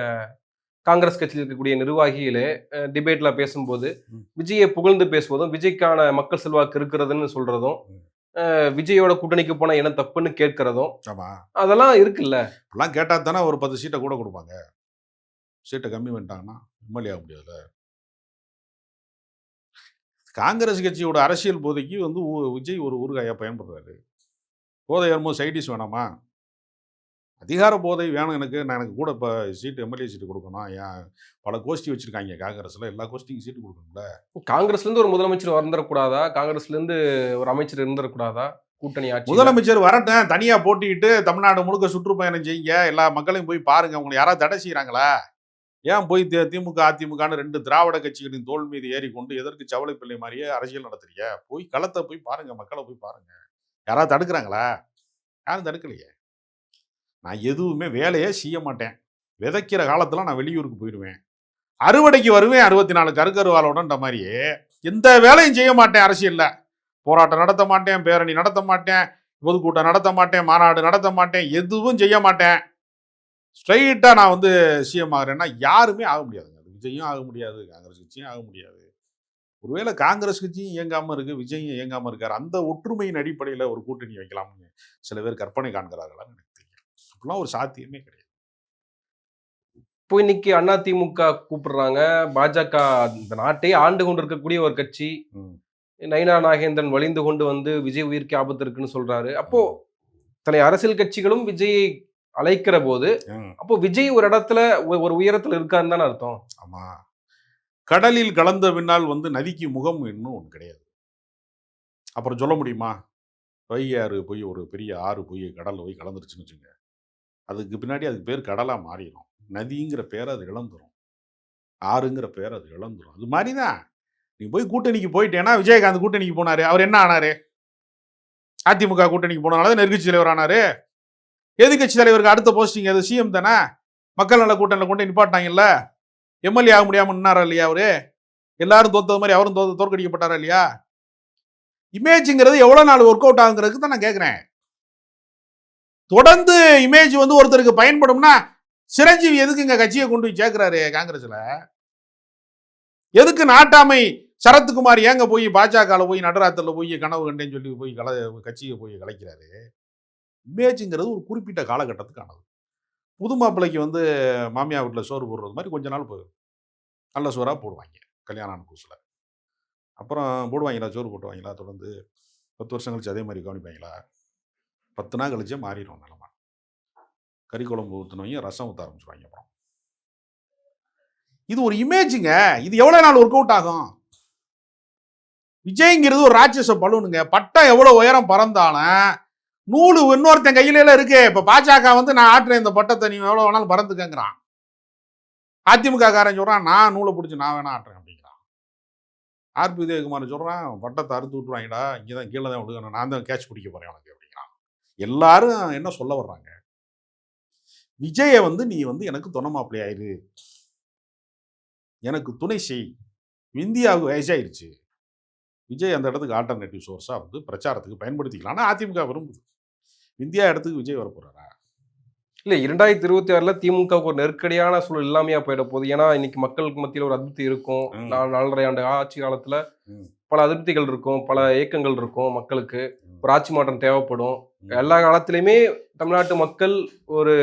காங்கிரஸ் கட்சியில் இருக்கக்கூடிய நிர்வாகிகளே டிபேட்ல பேசும்போது. விஜயை புகழ்ந்து பேசுவதும் விஜய்க்கான மக்கள் செல்வாக்கு இருக்கிறதுன்னு சொல்றதும் விஜயோட கூட்டணிக்கு போனா என்ன தப்புன்னு கேட்கறதும் ஆமா. அதெல்லாம் இருக்குல்ல. இப்பெல்லாம் கேட்டா தானே ஒரு பத்து சீட்டை கூட கொடுப்பாங்க. சீட்டை கம்மி பண்ணிட்டாங்கன்னா எம்எல்ஏ ஆக முடியாதுல்ல. காங்கிரஸ் கட்சியோட அரசியல் போதைக்கு வந்து விஜய் ஒரு ஊறுகாயா பயன்படுறாரு போதை வரும்போது சைடிஸ் வேணாமா? அதிகார போதை வேணும் எனக்கு. நான் எனக்கு கூட இப்போ சீட்டு எம்எல்ஏ சீட்டு கொடுக்கணும். ஏன் பல கோஷ்டி வச்சிருக்காங்க காங்கிரஸ்ல. எல்லா கோஷ்டிக்கும் சீட்டு கொடுக்கணும்ல. காங்கிரஸ்ல இருந்து ஒரு முதலமைச்சர் வந்துடக்கூடாதா காங்கிரஸ்ல இருந்து ஒரு அமைச்சர் இருந்துடக்கூடாதா கூட்டணி ஆட்சி முதலமைச்சர் வரட்டும் தனியா போட்டிக்கிட்டு தமிழ்நாடு முழுக்க சுற்றுப்பயணம் செய்யுங்க. எல்லா மக்களையும் போய் பாருங்க. உங்களை யாராவது தடை செய்றாங்களா? ஏன் போய் தி- திமுக அதிமுகன்னு ரெண்டு திராவிட கட்சிகளின் தோல் மீது ஏறி கொண்டு எதற்கு சவலை பிள்ளை மாதிரியே அரசியல் நடத்துறீங்க? போய் களத்தை போய் பாருங்க. மக்களை போய் பாருங்க. யாராவது தடுக்கிறாங்களா? யாரும் தடுக்கலையே. நான் எதுவுமே வேலையே செய்ய மாட்டேன். விதைக்கிற காலத்தில் நான் வெளியூருக்கு போயிடுவேன். அறுவடைக்கு வருவேன் அறுபத்தி நாலு கருக்கருவாலோடன்ற மாதிரியே. எந்த வேலையும் செய்ய மாட்டேன் அரசியலில். போராட்டம் நடத்த மாட்டேன் பேரணி நடத்த மாட்டேன் பொதுக்கூட்டம் நடத்த மாட்டேன் மாநாடு நடத்த மாட்டேன் எதுவும் செய்ய மாட்டேன். ஸ்ட்ரைட்டாக நான் வந்து சிஎம் ஆகிறேன்னா யாருமே ஆக முடியாதுங்க அது விஜயும் ஆக முடியாது காங்கிரஸ் கட்சியும் ஆக முடியாது. ஒருவேளை காங்கிரஸ் கட்சியும் இயங்காமல் இருக்குது விஜயும் இயங்காமல் இருக்கார் அந்த ஒற்றுமையின் அடிப்படையில் ஒரு கூட்டணி வைக்கலாம்னு சில பேர் கற்பனை காண்கிறார்களான்னு அப்படிலாம் ஒரு சாத்தியமே கிடையாது. இப்போ இன்னைக்கு அதிமுக கூப்பிடுறாங்க. பாஜக இந்த நாட்டையே ஆண்டு கொண்டு இருக்கக்கூடிய ஒரு கட்சி. ம். நயினா நாகேந்திரன் வலிந்து கொண்டு வந்து விஜய் உயிருக்கு ஆபத்து இருக்குன்னு சொல்றாரு. அப்போ தன்னை அரசியல் கட்சிகளும் விஜயை அழைக்கிற போது. அப்போ விஜய் ஒரு இடத்துல ஒரு உயரத்துல இருக்காருன்னு தானே அர்த்தம்? ஆமா. கடலில் கலந்த பின்னால் வந்து நதிக்கு முகம் இன்னும் ஒன்று கிடையாது. அப்புறம் சொல்ல முடியுமா? வைகை ஆறு போய் ஒரு பெரிய ஆறு போய் கடல்ல போய் கலந்துருச்சுன்னு வச்சுங்க அதுக்கு பின்னாடி அதுக்கு பேர் கடலாக மாறிடும் நதிங்கிற பேரை அது இழந்துரும். ஆறுங்கிற பேர் அது இழந்துரும். அது மாதிரி தான் நீ போய் கூட்டணிக்கு போயிட்டேன்னா விஜயகாந்த் கூட்டணிக்கு போனாரு. அவர் என்ன ஆனாரு? அதிமுக கூட்டணிக்கு போனனால நெருக்கட்சி தலைவர் ஆனாரு. எதிர்கட்சி தலைவருக்கு அடுத்த போஸ்டிங் அது சிஎம் தானே? மக்கள் நல கூட்டணியில் கொண்டு நிப்பாட்டாங்கல்ல எம்எல்ஏ ஆக முடியாமல் நின்னாரா இல்லையா அவரு? எல்லாரும் தோத்தது மாதிரி அவரும் தோத்த தோற்கடிக்கப்பட்டாரா இல்லையா? இமேஜுங்கிறது எவ்வளோ நாள் ஒர்க் அவுட் ஆகுங்கிறதுக்கு தான் நான் கேட்குறேன் தொடர்ந்து இமேஜ் வந்து ஒருத்தருக்கு பயன்படும்னா சிரஞ்சீவி எதுக்கு இங்க கட்சியை கொண்டு போய் சேர்க்கிறாரு காங்கிரஸ்ல? எதுக்கு நாட்டாமை சரத்குமார் ஏங்க போய் பாஜகவில் போய் நடராத்திரில் போய் கனவு கண்டேன்னு சொல்லி போய் கல கட்சியை போய் கலைக்கிறாரு? இமேஜுங்கிறது ஒரு குறிப்பிட்ட காலகட்டத்துக்கானது. புது மாப்பிள்ளைக்கு வந்து மாமியா வீட்டில் சோறு போடுறது மாதிரி கொஞ்ச நாள் போய் நல்ல சோறாக போடுவாங்க கல்யாணம் புதுசில். அப்புறம் போடுவாங்களா? சோறு போட்டுவாங்களா? தொடர்ந்து பத்து வருஷம் கழிச்சு அதே மாதிரி கவனிப்பாங்களா? பத்து நாள் கழிச்சே மாறிடும் நிலமா. கறி குழம்பு ஊற்றினவங்க ரசம் ஊற்ற ஆரம்பிச்சிருவாங்க அப்புறம். இது ஒரு இமேஜுங்க இது எவ்வளோ நாள் ஒர்க் அவுட் ஆகும்? விஜய்ங்கிறது ஒரு ராட்சச பலூனுங்க. பட்டம் எவ்வளோ உயரம் பறந்தாலும் நூலு இன்னொருத்தன் கையில இருக்கு. இப்போ பாஜக வந்து நான் ஆட்டுறேன் இந்த பட்டத்தை நீ எவ்வளோ வேணாலும் பறந்துக்கங்கிறான். அதிமுக காரன் சொல்றான் நான் நூலை பிடிச்சி நான் வேணா ஆட்டுறேன் அப்படிங்கிறான். ஆர்பி உதயகுமார் சொல்கிறான் பட்டத்தை அறுத்து விட்டுருவாங்கடா. இங்கதான் கீழே தான் விடுக்கணும் நான் தான் கேட்ச் பிடிக்க போகிறேன் உனக்கு. எல்லாரும் என்ன சொல்ல வர்றாங்க? விஜயை வந்து நீ வந்து எனக்கு துணை ஆயிரு எனக்கு துணை செய். இந்தியாவுக்கு வயசாயிருச்சு விஜய் அந்த இடத்துக்கு ஆல்டர்னேட்டிவ் சோர்ஸாக வந்து பிரச்சாரத்துக்கு பயன்படுத்திக்கலாம். ஆனால் அதிமுக விரும்புது. இந்தியா இடத்துக்கு விஜய் வர போறாரா? இல்ல இரண்டாயிரத்தி இருபத்தி ஆறுல திமுகவுக்கு ஒரு நெருக்கடியான சூழல் இல்லாமையா போயிட போகுது. ஏன்னா இன்னைக்கு மக்களுக்கு மத்தியில ஒரு அதிருப்தி இருக்கும். நாலரை ஆண்டு ஆட்சி காலத்துல. பல அதிருப்திகள் இருக்கும். பல இயக்கங்கள் இருக்கும் மக்களுக்கு. ஒரு ஆட்சி மாற்றம் தேவைப்படும். எல்லா காலத்திலயுமே தமிழ்நாட்டு மக்கள் ஒரு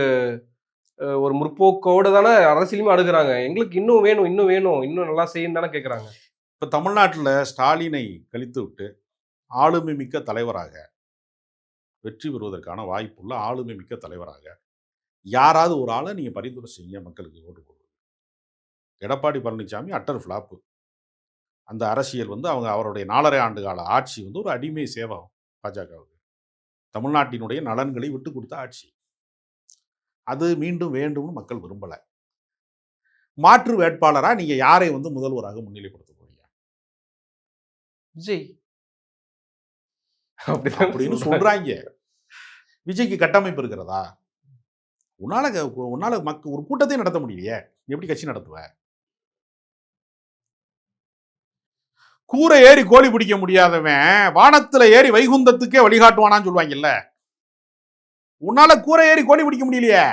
ஒரு முற்போக்கோட தானே அரசியலுமே அணுகுறாங்க எங்களுக்கு இன்னும் வேணும் இன்னும் வேணும் இன்னும் நல்லா செய்யணும் தானே கேக்குறாங்க. இப்போ தமிழ்நாட்டில் ஸ்டாலினை கழித்து விட்டு ஆளுமை மிக்க தலைவராக வெற்றி பெறுவதற்கான வாய்ப்புள்ள ஆளுமை மிக்க தலைவராக யாராவது ஒரு ஆளை நீங்கள் பரிந்துரை செய்ய மக்களுக்கு ஓட்டு போடுவது எடப்பாடி பழனிசாமி அட்டர் ஃப்ளாப்பு. அந்த அரசியல் வந்து அவங்க அவருடைய நாலரை ஆண்டு கால ஆட்சி வந்து ஒரு அடிமை சேவம் பாஜகவுக்கு. தமிழ்நாட்டினுடைய நலன்களை விட்டு கொடுத்த ஆட்சி. அது மீண்டும் வேண்டும்னு மக்கள் விரும்பலை. மாற்று வேட்பாளராக நீங்கள் யாரை வந்து முதல்வராக முன்னிலைப்படுத்த போறீங்க? விஜய். அப்படின்னு சொல்றாங்க. விஜய்க்கு கட்டமைப்பு இருக்கிறதா? உன்னால உன்னால மக்க ஒரு கூட்டத்தையும் நடத்த முடியலையே. எப்படி கட்சி நடத்துவ? கூரை ஏறி கோழி பிடிக்க முடியாதவன் வானத்துல ஏறி வைகுந்தத்துக்கே வழிகாட்டுவானான்னு சொல்லுவாங்கல்ல. உன்னால கூரை ஏறி கோழி பிடிக்க முடியலையே.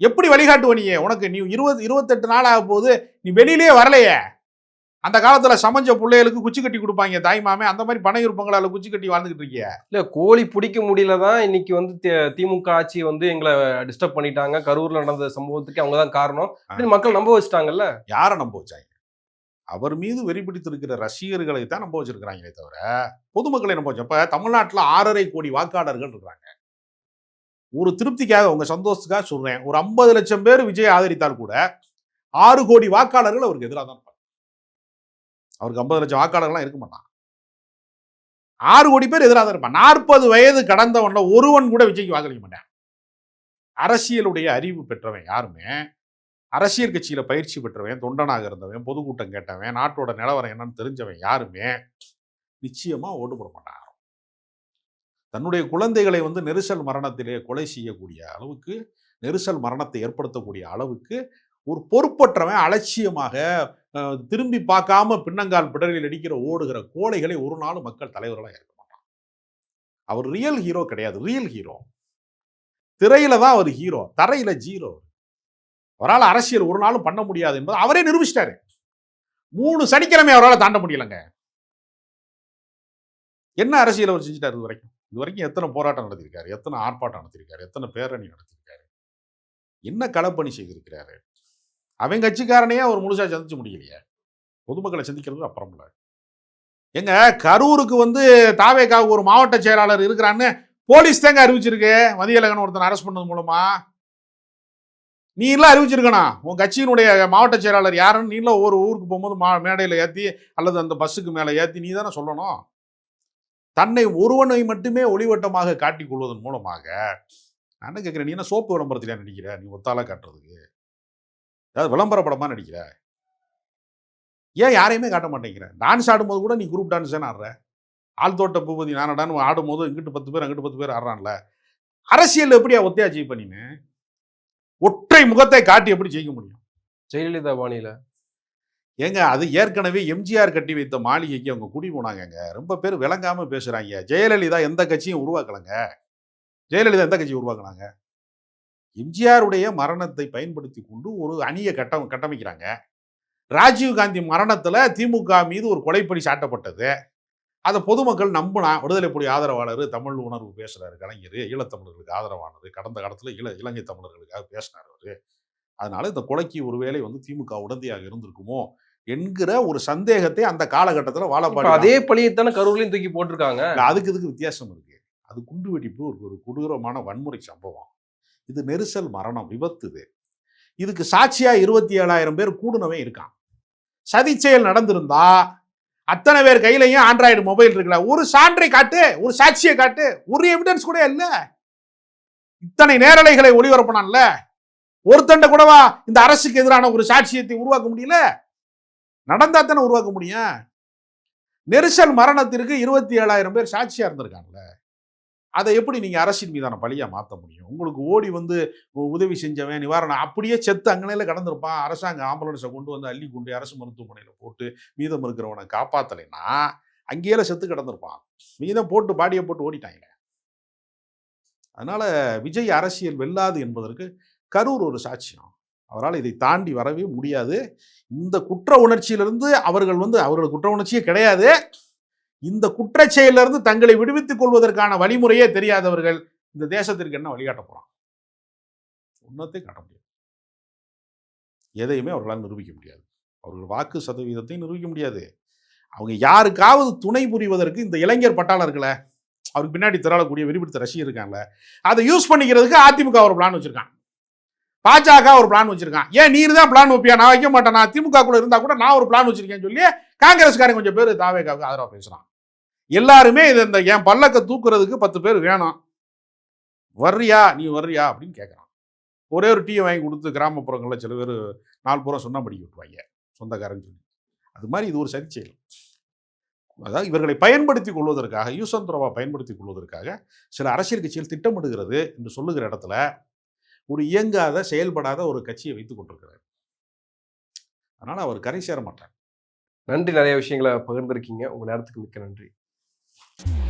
எப்படி வழிகாட்டுவ நீ? உனக்கு நீ இருபது இருபத்தெட்டு நாள் ஆக போகுது நீ வெளியிலேயே வரலையே. அந்த காலத்துல சமைஞ்ச பிள்ளைகளுக்கு குச்சி கட்டி கொடுப்பாங்க தாய் மாமே அந்த மாதிரி பனை விருப்பங்களால குச்சி கட்டி வாழ்ந்துகிட்டு இருக்கிய. இல்ல கோழி பிடிக்க முடியல தான் இன்னைக்கு வந்து திமுக ஆட்சி வந்து எங்களை டிஸ்டர்ப் பண்ணிட்டாங்க. கரூர்ல நடந்த சம்பவத்துக்கு அவங்க தான் காரணம் அப்படின்னு மக்கள் நம்ப வச்சுட்டாங்கல்ல? யாரை நம்ப வச்சாங்க? அவர் மீது வெறி பிடித்திருக்கிற ரசிகர்களை தான் நம்ப வச்சிருக்கிறாங்களே தவிர பொதுமக்களை நம்ப வச்சு இப்ப தமிழ்நாட்டுல ஆறரை கோடி வாக்காளர்கள் இருக்கிறாங்க ஒரு திருப்திக்காக உங்க சந்தோஷத்துக்காக சொல்றேன். ஒரு ஐம்பது லட்சம் பேர் விஜய் ஆதரித்தால் கூட ஆறு கோடி வாக்காளர்கள் அவருக்கு எதிராக தான் இருப்பாங்க. அவருக்கு ஐம்பது லட்சம் வாக்காளர்கள்லாம் இருக்க மாட்டான். ஆறு கோடி பேர் எதிராக தான் இருப்பான். நாற்பது வயது கடந்தவன்ல ஒருவன் கூட விஜய்க்கு வாக்களிக்க மாட்டான். அரசியலுடைய அறிவு பெற்றவன் யாருமே அரசியல் கட்சியில் பயிற்சி பெற்றவன் தொண்டனாக இருந்தவன் பொதுக்கூட்டம் கேட்டவன் நாட்டோட நிலவரம் என்னன்னு தெரிஞ்சவன் யாருமே நிச்சயமாக ஓட்டு போட மாட்டான் தன்னுடைய குழந்தைகளை வந்து நெரிசல் மரணத்திலே கொலை செய்யக்கூடிய அளவுக்கு நெரிசல் மரணத்தை ஏற்படுத்தக்கூடிய அளவுக்கு ஒரு பொறுப்பற்றவன் அலட்சியமாக திரும்பி பார்க்காம பின்னங்கால் பிடரில் அடிக்கிற ஓடுகிற கோழைகளை ஒரு நாள் மக்கள் தலைவர்களாக இருக்க மாட்டான் அவர் ரியல் ஹீரோ கிடையாது. ரியல் ஹீரோ திரையில தான் அவர் ஹீரோ தரையில ஜீரோ அவரால் அரசியல் ஒரு நாளும் பண்ண முடியாது என்பது அவரே நிரூபிச்சிட்டாரு. மூணு சனிக்கிழமை அவரால் தாண்ட முடியலங்க. என்ன அரசியல் அவர் செஞ்சிட்டார் இது வரைக்கும்? இது வரைக்கும் எத்தனை போராட்டம் நடத்தியிருக்காரு? எத்தனை ஆர்ப்பாட்டம் நடத்தியிருக்காரு? எத்தனை பேரணி நடத்தியிருக்காரு? என்ன களப்பணி செய்திருக்கிறாரு? அவன் கட்சிக்காரனையே அவர் முழுசாக சந்திச்சு முடியலையே. பொதுமக்களை சந்திக்கிறது அப்புறம் இல்லை. எங்க கரூருக்கு வந்து தாவேக்காவுக்கு ஒரு மாவட்ட செயலாளர் இருக்கிறான்னு போலீஸ் தாங்க அறிவிச்சிருக்கு. மதியழகன் ஒருத்தன் அரெஸ்ட் பண்ணது மூலமா. நீ எல்லாம் அறிவிச்சிருக்கணா உன் கட்சியினுடைய மாவட்ட செயலாளர் யாருன்னு நீலாம் ஒவ்வொரு ஊருக்கு போகும்போது மா மேடையில் ஏற்றி அல்லது அந்த பஸ்ஸுக்கு மேலே ஏற்றி நீ தானே சொல்லணும். தன்னை ஒருவனை மட்டுமே ஒளிவட்டமாக காட்டிக் கொள்வதன் மூலமாக நான் என்ன கேட்குறேன் நீ என்ன சோப்பு விளம்பரத்திலே நடிக்கிற? நீ ஒத்தாலாக காட்டுறதுக்கு? ஏதாவது விளம்பர படமாக நடிக்கிற? ஏன் யாரையுமே காட்ட மாட்டேங்கிற? டான்ஸ் ஆடும்போது கூட நீ குரூப் டான்ஸ் தானே ஆடுற? ஆழ்தோட்ட பூபதி நானடான்னு ஆடும்போது இங்கிட்டு பத்து பேர் அங்கிட்டு பத்து பேர் ஆடுறான்ல. அரசியல் எப்படியா ஒத்தையா ஜெய் பண்ணின்னு ஒற்றை முகத்தை காட்டி எப்படி ஜெயிக்க முடியும்? ஜெயலலிதா பாணியில. ஏங்க அது ஏற்கனவே எம்ஜிஆர் கட்டி வைத்த மாளிகைக்கு அவங்க குடி போனாங்கங்க ரொம்ப பேர் விளங்காம பேசுறாங்க. ஜெயலலிதா எந்த கட்சியும் உருவாக்கலங்க. ஜெயலலிதா எந்த கட்சியும் உருவாக்குனாங்க? எம்ஜிஆருடைய மரணத்தை பயன்படுத்தி கொண்டு ஒரு அணியை கட்ட கட்டமைக்கிறாங்க. ராஜீவ் காந்தி மரணத்துல திமுக மீது ஒரு கொலைப்படி சாட்டப்பட்டது. அதை பொதுமக்கள் நம்பினா விடுதலை புலி ஆதரவாளர் தமிழ் உணர்வு பேசுறாரு கலைஞர் ஈழத்தமிழர்களுக்கு ஆதரவானது. கடந்த காலத்துல இள இலங்கை தமிழர்களுக்காக பேசினார் அவரு. அதனால இந்த கொலைக்கு ஒருவேளை வந்து திமுக உடந்தையாக இருந்திருக்குமோ என்கிற ஒரு சந்தேகத்தை அந்த காலகட்டத்தில் வாழப்பாடி அதே பழியத்தானே கரூர்லயும் தூக்கி போட்டிருக்காங்க. அதுக்கு இதுக்கு வித்தியாசம் இருக்கு. அது குண்டு வெடிப்பு ஒரு ஒரு கொடூரமான வன்முறை சம்பவம். இது நெரிசல் மரணம் விபத்து இது இதுக்கு சாட்சியா இருபத்தி ஏழாயிரம் பேர் கூடுனவன் இருக்கான் சதி செயல் நடந்திருந்தா அத்தனை பேர் கையிலையும் ஆண்ட்ராய்டு மொபைல் இருக்குல்ல. ஒரு சான்றை காட்டு ஒரு சாட்சியை காட்டு ஒரு எவிடன்ஸ் கூட இல்லை. இத்தனை நேரலைகளை ஒளிபரப்பினான்ல. ஒருத்தண்ட கூடவா இந்த அரசுக்கு எதிரான ஒரு சாட்சியத்தை உருவாக்க முடியல? நடந்தா தானே உருவாக்க முடியும். நெரிசல் மரணத்திற்கு இருபத்தி ஏழாயிரம் பேர் சாட்சியாக இருந்திருக்காங்கல்ல. அதை எப்படி நீங்கள் அரசின் மீதான பழியாக மாற்ற முடியும்? உங்களுக்கு ஓடி வந்து உதவி செஞ்சவன் நிவாரணம் அப்படியே செத்து அங்கனையில கடந்திருப்பான். அரசாங்க ஆம்புலன்ஸை கொண்டு வந்து அள்ளி கொண்டு அரசு மருத்துவமனையில் போட்டு மீதம் இருக்கிறவனை காப்பாற்றலைன்னா அங்கேயே செத்து கிடந்திருப்பான். மீதம் போட்டு பாடியை போட்டு ஓடிட்டாங்க அதனால் விஜய் அரசியல் வெல்லாது என்பதற்கு கரூர் ஒரு சாட்சியம். அவரால் இதை தாண்டி வரவே முடியாது. இந்த குற்ற உணர்ச்சியிலிருந்து அவர்கள் வந்து அவர்கள் குற்ற உணர்ச்சியே கிடையாது. இந்த குற்றச்செயலிருந்து தங்களை விடுவித்துக் கொள்வதற்கான வழிமுறையே தெரியாதவர்கள் இந்த தேசத்திற்கு என்ன வழிகாட்ட போகிறான் ஒன்றத்தையும் காட்ட முடியாது. எதையுமே அவர்களால் நிரூபிக்க முடியாது. அவர்கள் வாக்கு சதவீதத்தையும் நிரூபிக்க முடியாது. அவங்க யாருக்காவது துணை புரிவதற்கு இந்த இளைஞர் பட்டாளம் இருக்குல்ல அவருக்கு பின்னாடி திரளக்கூடிய வெறிபிடித்த ரசிகர் இருக்காங்களே அதை யூஸ் பண்ணிக்கிறதுக்கு அதிமுக ஒரு பிளான் வச்சுருக்கான் பாஜக ஒரு பிளான் வச்சிருக்கான் ஏன் நீர் தான் பிளான் வைப்பியா? நான் வைக்க மாட்டேன். நான் திமுக கூட இருந்தால் கூட நான் ஒரு பிளான் வச்சிருக்கேன்னு சொல்லி காங்கிரஸ்காரன் கொஞ்சம் பேர் தாவேகாவுக்கு ஆதரவா பேசுகிறான் எல்லாருமே இது இந்த என் பல்லக்க தூக்குறதுக்கு பத்து பேர் வேணும். வர்றியா? நீ வர்றியா? அப்படின்னு கேட்குறான் ஒரே ஒரு டீயை வாங்கி கொடுத்து கிராமப்புறங்களில் சில பேர் நாலு புறம் சொன்னா படிக்க விட்டுருவாங்க. சொந்தக்காரன்னு சொல்லி. அது மாதிரி இது ஒரு சதி செயல் அதாவது இவர்களை பயன்படுத்தி கொள்வதற்காக யூசந்திரவா பயன்படுத்திக் கொள்வதற்காக சில அரசியல் கட்சிகள் திட்டமிடுகிறது என்று சொல்லுகிற இடத்துல ஒரு இயங்காத செயல்படாத ஒரு கட்சியை வைத்துக் கொண்டிருக்கிறார். அதனால் அவர் கரை சேர மாட்டார். நன்றி. நிறைய விஷயங்களை பகிர்ந்திருக்கீங்க. உங்கள் நேரத்துக்கு மிக்க நன்றி. Yeah.